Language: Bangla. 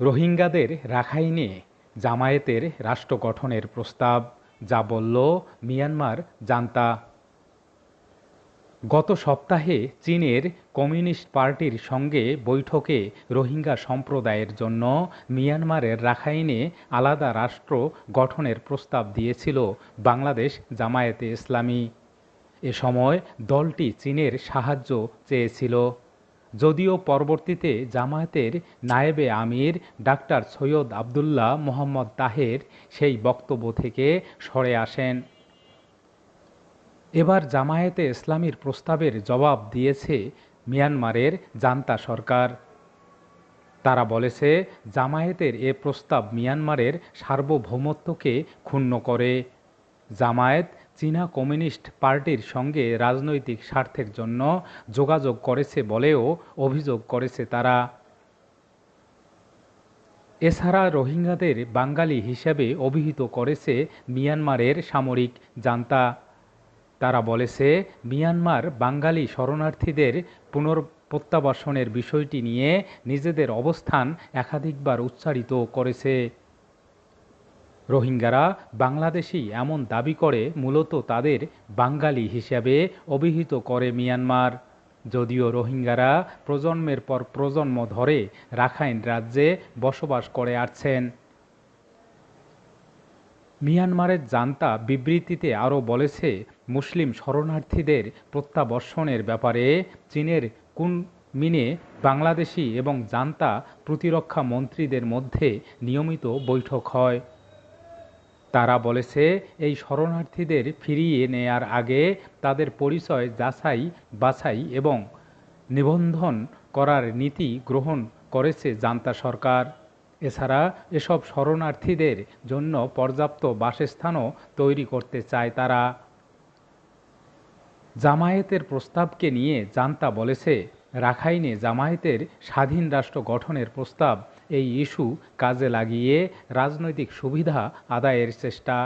রোহিঙ্গাদের রাখাইনে জামায়াতের রাষ্ট্র গঠনের প্রস্তাব, যা বলল মিয়ানমার জান্তা। গত সপ্তাহে চীনের কমিউনিস্ট পার্টির সঙ্গে বৈঠকে রোহিঙ্গা সম্প্রদায়ের জন্য মিয়ানমারের রাখাইনে আলাদা রাষ্ট্র গঠনের প্রস্তাব দিয়েছিল বাংলাদেশ জামায়াতে ইসলামী। এ সময় দলটি চীনের সাহায্য চেয়েছিল। যদিও পরবর্তীতে জামায়াতের নায়েবে আমির ডাক্তার সৈয়দ আবদুল্লাহ মোহাম্মদ তাহের সেই বক্তব্য থেকে সরে আসেন। এবার জামায়াতে ইসলামীর প্রস্তাবের জবাব দিয়েছে মিয়ানমারের জান্তা সরকার। তারা বলেছে, জামায়াতের এ প্রস্তাব মিয়ানমারের সার্বভৌমত্বকে ক্ষুণ্ণ করে। জামায়াত চীনা কমিউনিস্ট পার্টির সঙ্গে রাজনৈতিক স্বার্থের জন্য যোগাযোগ করেছে বলেও অভিযোগ করেছে তারা। এছাড়া রোহিঙ্গাদের বাঙালি হিসেবে অভিহিত করেছে মিয়ানমারের সামরিক জান্তা। তারা বলেছে, মিয়ানমার বাঙালি শরণার্থীদের পুনঃপ্রত্যাবাসনের বিষয়টি নিয়ে নিজেদের অবস্থান একাধিকবার উচ্চারিত করেছে। রোহিঙ্গারা বাংলাদেশি এমন দাবি করে, মূলত তাদের বাঙালি হিসেবে অভিহিত করে মিয়ানমার। যদিও রোহিঙ্গারা প্রজন্মের পর প্রজন্ম ধরে রাখাইন রাজ্যে বসবাস করে আসছেন। মিয়ানমারের জান্তা বিবৃতিতে আরও বলেছে, মুসলিম শরণার্থীদের প্রত্যাবর্ষণের ব্যাপারে চীনের কুন মিনে বাংলাদেশি এবং জান্তা প্রতিরক্ষা মন্ত্রীদের মধ্যে নিয়মিত বৈঠক হয়। তারা বলেছে, এই শরণার্থীদের ফিরিয়ে নেয়ার আগে তাদের পরিচয় যাচাই, বাছাই এবং নিবন্ধন করার নীতি গ্রহণ করেছে জান্তা সরকার। এছাড়া এসব শরণার্থীদের জন্য পর্যাপ্ত বাসস্থানও তৈরি করতে চায় তারা। জামায়াতের প্রস্তাবকে নিয়ে জান্তা বলেছে, রাখাইনে জামায়াতের স্বাধীন রাষ্ট্র গঠনের প্রস্তাব এই ইস্যু কাজে লাগিয়ে রাজনৈতিক সুবিধা আদায়ের চেষ্টা